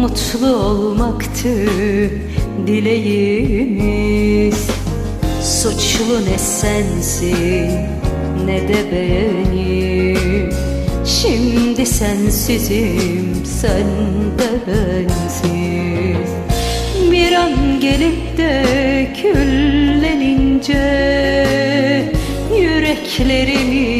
Mutlu olmaktı dileğimiz. Suçlu ne sensin ne de benim Şimdi sensizim sen de bensiz. Bir an gelip de küllenince Yüreklerimiz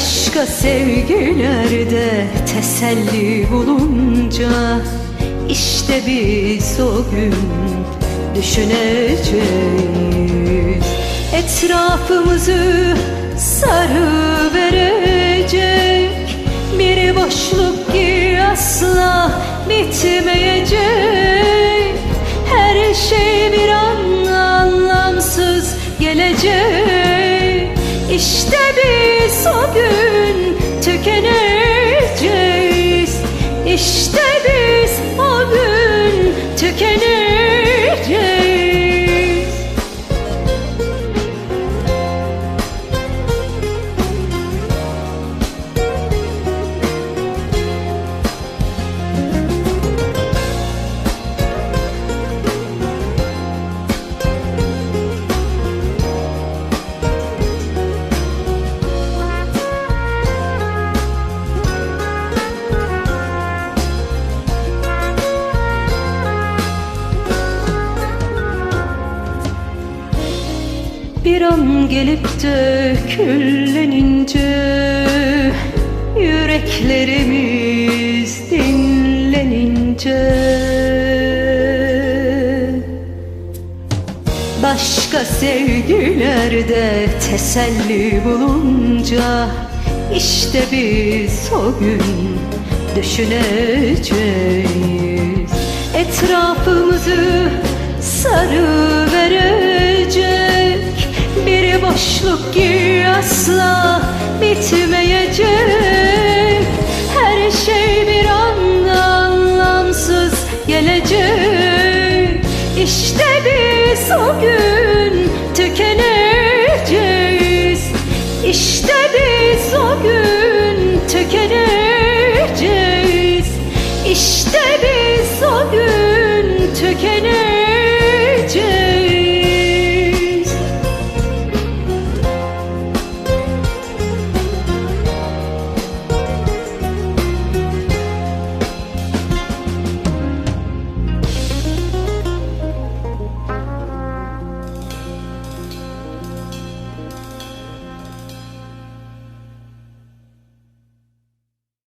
Başka sevgilerde teselli bulunca işte biz o gün düşüneceğiz. Etrafımızı sarı verecek Bir boşluk ki asla bitmeyecek. Her şey bir an anlamsız gelecek. İşte biz o Bir an gelip de küllenince Yüreklerimiz dinlenince Başka sevgilerde teselli bulunca işte biz o gün düşüneceğiz. Etrafımızı sarı verecek Boşluk ki asla bitmeyecek